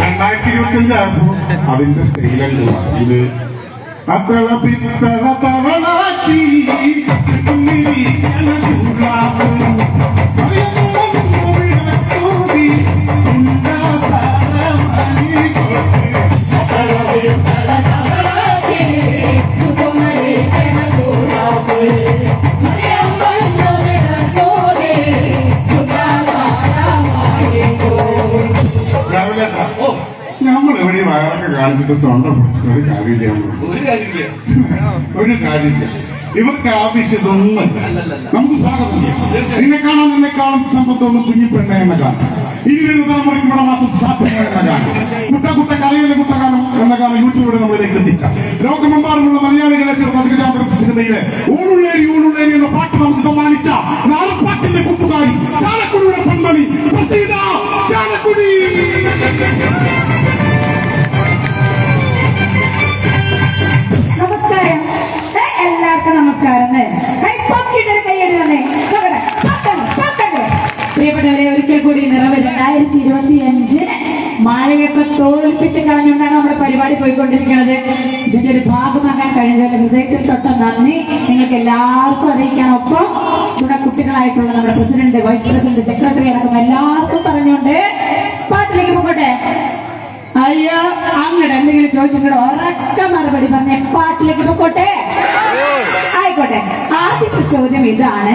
രണ്ടായിരത്തി ഇരുപത്തിയഞ്ചാകുമ്പോ അതിന്റെ സ്റ്റൈലുണ്ട് ഇത് അത്തള പിത്തള തവളാച്ചി വയറൊക്കെ കാണിച്ചിട്ട് തൊണ്ട പൊട്ടിച്ച് ഒരു കാര്യമില്ല. ഒരു കാര്യമില്ല. ഇവർക്ക് ആവശ്യതൊന്നും. നമുക്ക് സ്വാഗതം ചെയ്യാം. നിന്നെ കാണാൻ എന്നെക്കാളും സമ്പത്തൊന്നും കുഞ്ഞിപ്പെണ്ണ എന്ന കാണാം ഇനി വരുന്ന തലമുറയ്ക്ക് ഇവിടെ മാത്രം എന്ന ഗാനം കുട്ട കുട്ട കറിയിലെ കുട്ടകാലം എന്ന കാലം യൂട്യൂബിലൂടെ നമ്മളിലേക്ക് എത്തിച്ച. ലോകമെമ്പാടുമുള്ള മലയാളികളെ ചേർന്ന് സിനിമയിലെ ഊഴുള്ളേരി ഊഴുള്ളേരി എന്ന പാട്ട് നമുക്ക് സമ്മാനിച്ച നാളെ പാട്ടിന്റെ കുത്തുകാരി. നിറവ് രണ്ടായിരത്തി ഇരുപത്തി അഞ്ചിന് മാളികയൊക്കെ തോൽപ്പിച്ച് കളഞ്ഞുകൊണ്ടാണ് നമ്മുടെ പരിപാടി പോയിക്കൊണ്ടിരിക്കുന്നത്. ഇതിന്റെ ഒരു ഭാഗമാകാൻ കഴിഞ്ഞതിൽ ഹൃദയത്തിൽ തൊട്ട നന്ദി. നിങ്ങൾക്ക് എല്ലാവർക്കും അറിയിക്കാൻ ഒപ്പം ഇവിടെ കുട്ടികളായിട്ടുള്ള നമ്മുടെ പ്രസിഡന്റ് വൈസ് പ്രസിഡന്റ് സെക്രട്ടറി അടക്കം എല്ലാവർക്കും പറഞ്ഞുകൊണ്ട് പാട്ടിലേക്ക് പോകട്ടെ. അയ്യോ അങ്ങനെ എന്തെങ്കിലും ചോദിച്ചിട്ട് ഉറക്ക മറുപടി പറഞ്ഞ പാട്ടിലേക്ക് പൊക്കോട്ടെ ആയിക്കോട്ടെ. ആദ്യത്തെ ചോദ്യം ഇതാണ്.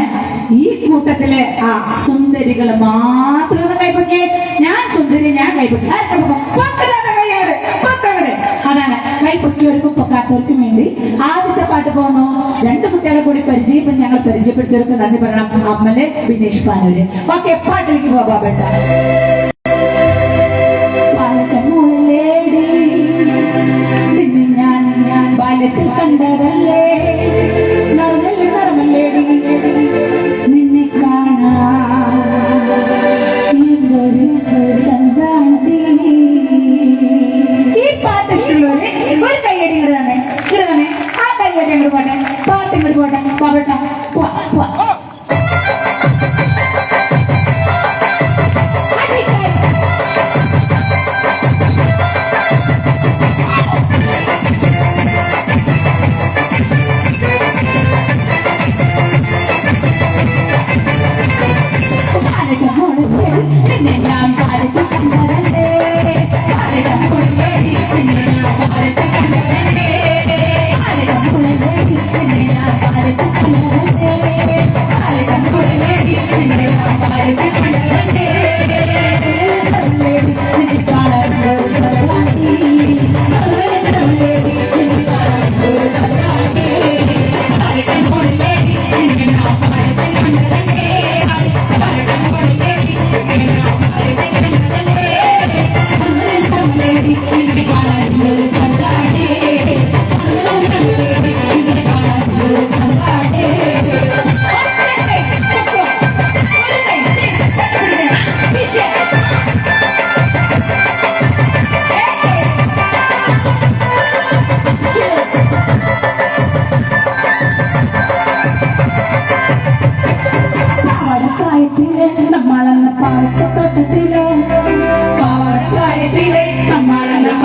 ഈ കൂട്ടത്തിലെ ആ സുന്ദരികൾ മാത്രം കൈപ്പൊക്കെ ഞാൻ സുന്ദരി ഞാൻ കൈപ്പൊക്കെ. അതാണ്. കൈപ്പൊക്കിയവർക്കും പൊക്കാത്തവർക്കും വേണ്ടി ആദ്യത്തെ പാട്ട് പോകുന്നു രണ്ട് കുട്ടികളെ കൂടി പരിചയപ്പെട്ട് ഞങ്ങൾ പരിചയപ്പെടുത്തിയവർക്ക് നന്ദി പറയണം. അമ്മൽ ബിനേഷ് പാനൂര്. ഓക്കെ പാട്ടിലേക്ക് പോകാം ഇങ്ങോട്ട് പോട്ടെ പോകട്ടെ പോവാ പോവാ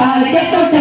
Padre, que estos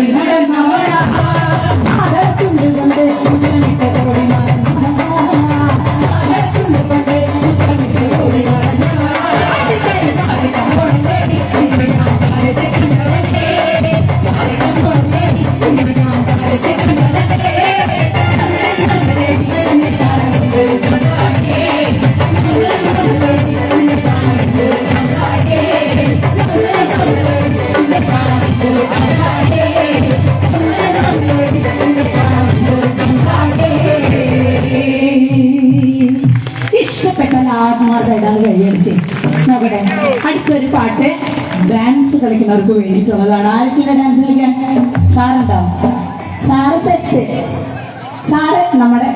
Amen. അടുത്തൊരു പാട്ട് ഡാൻസ് കളിക്കുന്നവർക്ക് വേണ്ടിയിട്ടുള്ളതാണ്. ആർക്കില്ല ഡാൻസ് കളിക്കാൻ? സാറുണ്ടാവും സാറ് സെറ്റ് സാറ് നമ്മുടെ